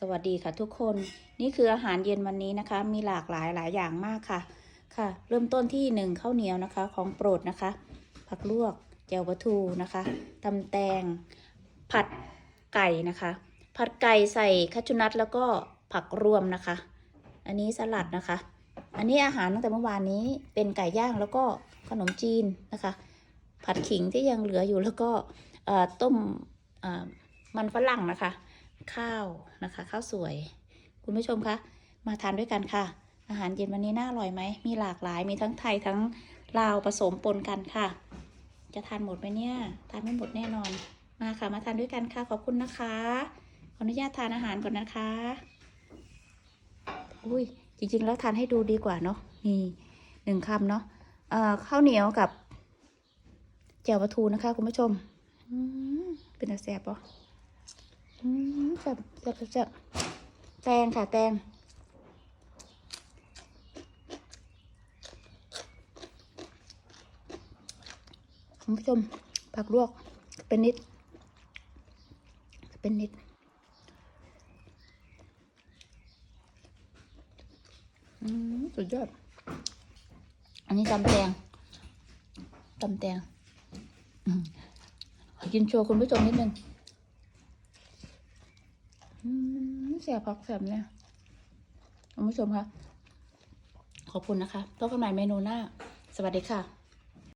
สวัสดีค่ะทุกคน นี่คืออาหารเย็นวันนี้นะคะ มีหลากหลายหลายอย่างมากค่ะ ค่ะ เริ่มต้นที่หนึ่งข้าวเหนียวนะคะ ของโปรดนะคะ ผักลวกแจ่วปลาทูนะคะตำแตง ผัดไก่นะคะ ผัดไก่ใส่คัชนัทแล้วก็ผักรวมนะคะ อันนี้สลัดนะคะ อันนี้อาหารตั้งแต่เมื่อวานนี้เป็นไก่ย่างแล้วก็ขนมจีนนะคะ ผัดขิงที่ยังเหลืออยู่แล้วก็ต้มมันฝรั่งนะคะ ข้าวนะคะ ข้าวสวย คุณผู้ชมคะมาทานด้วยกันค่ะ อาหารเย็นวันนี้น่าอร่อยไหมมีหลากหลายมีทั้งไทยทั้งลาวผสมปนกันค่ะ จะทานหมดไหมเนี่ยทานไม่หมดแน่นอนมาค่ะมาทานด้วยกันค่ะขอบคุณนะคะขออนุญาตทานอาหารก่อนนะคะอุ้ยจริง ๆ แล้วทานให้ดูดีกว่าเนาะนี่หนึ่งคำเนาะเอ่อข้าวเหนียวกับแจ่วปลาทูนะคะ คุณผู้ชมอืมเป็นตาแซบปะ อืมแซ่บแซ่บแซ่บแตงค่ะแตงคุณผู้ชมผักลวกเป็นนิด เป็นนิดอืมสุดยอด อันนี้ตำแตงตำแตงอืมขอกินโชว์คุณผู้ชมนิดนึง เสียพักเสียบเนี่ยคุณผู้ชมคะขอบคุณนะคะพบกันใหม่เมนูหน้า สวัสดีค่ะ